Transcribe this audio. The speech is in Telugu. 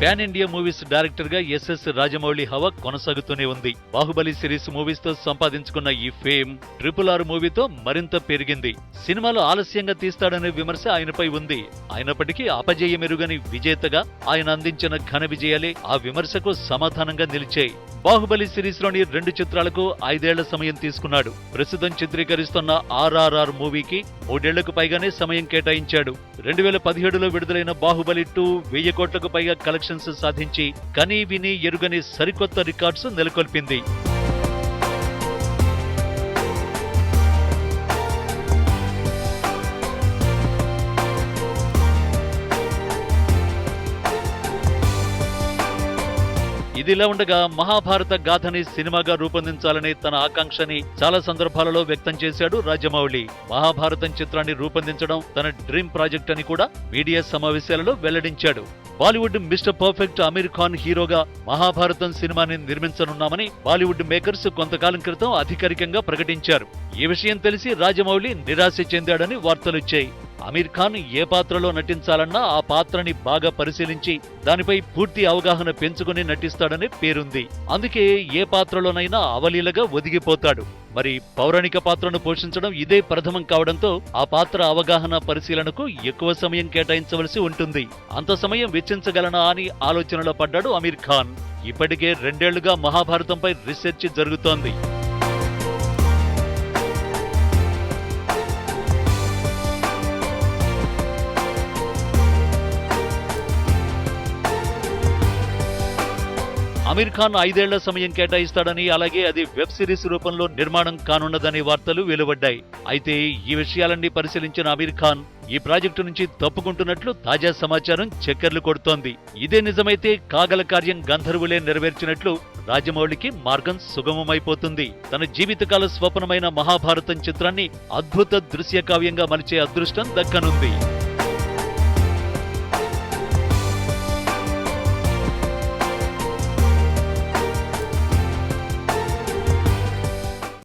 పాన్ ఇండియా మూవీస్ డైరెక్టర్గా ఎస్ఎస్ రాజమౌళి హవా కొనసాగుతూనే ఉంది. బాహుబలి సిరీస్ మూవీస్తో సంపాదించుకున్న ఈ ఫేమ్ ట్రిపుల్ ఆర్ మూవీతో మరింత పెరిగింది. సినిమాలు ఆలస్యంగా తీస్తాడనే విమర్శ ఆయనపై ఉంది. అయినప్పటికీ అపజయమెరుగని విజేతగా ఆయన అందించిన ఘన విజయాలే ఆ విమర్శకు సమాధానంగా నిలిచాయి. బాహుబలి సిరీస్లోని రెండు చిత్రాలకు ఐదేళ్ళ సమయం తీసుకున్నాడు. ప్రస్తుతం చిత్రీకరిస్తున్న ఆర్ఆర్ఆర్ మూవీకి మూడేళ్ళకు పైగానే సమయం కేటాయించాడు. రెండు వేల పదిహేడులో విడుదలైన బాహుబలి టూ వెయ్యి కోట్లకు పైగా కలెక్షన్స్ సాధించి కనీ విని ఎరుగని సరికొత్త రికార్డ్స్ నెలకొల్పింది. ఇదిలా ఉండగా మహాభారత గాథని సినిమాగా రూపొందించాలని తన ఆకాంక్షని చాలా సందర్భాలలో వ్యక్తం చేశాడు రాజమౌళి. మహాభారతం చిత్రాన్ని రూపొందించడం తన డ్రీమ్ ప్రాజెక్ట్ అని కూడా మీడియా సమావేశాలలో వెల్లడించాడు. బాలీవుడ్ మిస్టర్ పర్ఫెక్ట్ అమీర్ ఖాన్ హీరోగా మహాభారతం సినిమాని నిర్మించనున్నామని బాలీవుడ్ మేకర్స్ కొంతకాలం క్రితం అధికారికంగా ప్రకటించారు. ఈ విషయం తెలిసి రాజమౌళి నిరాశ చెందాడని వార్తలొచ్చాయి అమీర్ ఖాన్ ఏ పాత్రలో నటించాలన్నా ఆ పాత్రని బాగా పరిశీలించి దానిపై పూర్తి అవగాహన పెంచుకుని నటిస్తాడని పేరుంది. అందుకే ఏ పాత్రలోనైనా అవలీలగా ఒదిగిపోతాడు. మరి పౌరాణిక పాత్రను పోషించడం ఇదే ప్రథమం కావడంతో ఆ పాత్ర అవగాహన పరిశీలనకు ఎక్కువ సమయం కేటాయించవలసి ఉంటుంది. అంత సమయం వెచ్చించగలనా అని ఆలోచనలో పడ్డాడు అమీర్ ఖాన్. ఇప్పటికే రెండేళ్ళుగా మహాభారతంపై రీసెర్చ్ జరుగుతోంది. అమీర్ ఖాన్ ఐదేళ్ళ సమయం కేటాయిస్తాడని అలాగే అది వెబ్ సిరీస్ రూపంలో నిర్మాణం కానున్నదనే వార్తలు వెలువడ్డాయి. అయితే ఈ విషయాలన్నీ పరిశీలించిన అమీర్ ఖాన్ ఈ ప్రాజెక్టు నుంచి తప్పుకుంటున్నట్లు తాజా సమాచారం చక్కర్లు కొడుతోంది. ఇదే నిజమైతే కాగల కార్యం గంధర్వులే నెరవేర్చినట్లు రాజమౌళికి మార్గం సుగమమైపోతుంది. తన జీవితకాల స్వప్నమైన మహాభారతం చిత్రాన్ని అద్భుత దృశ్య కావ్యంగా మలిచే అదృష్టం దక్కనుంది.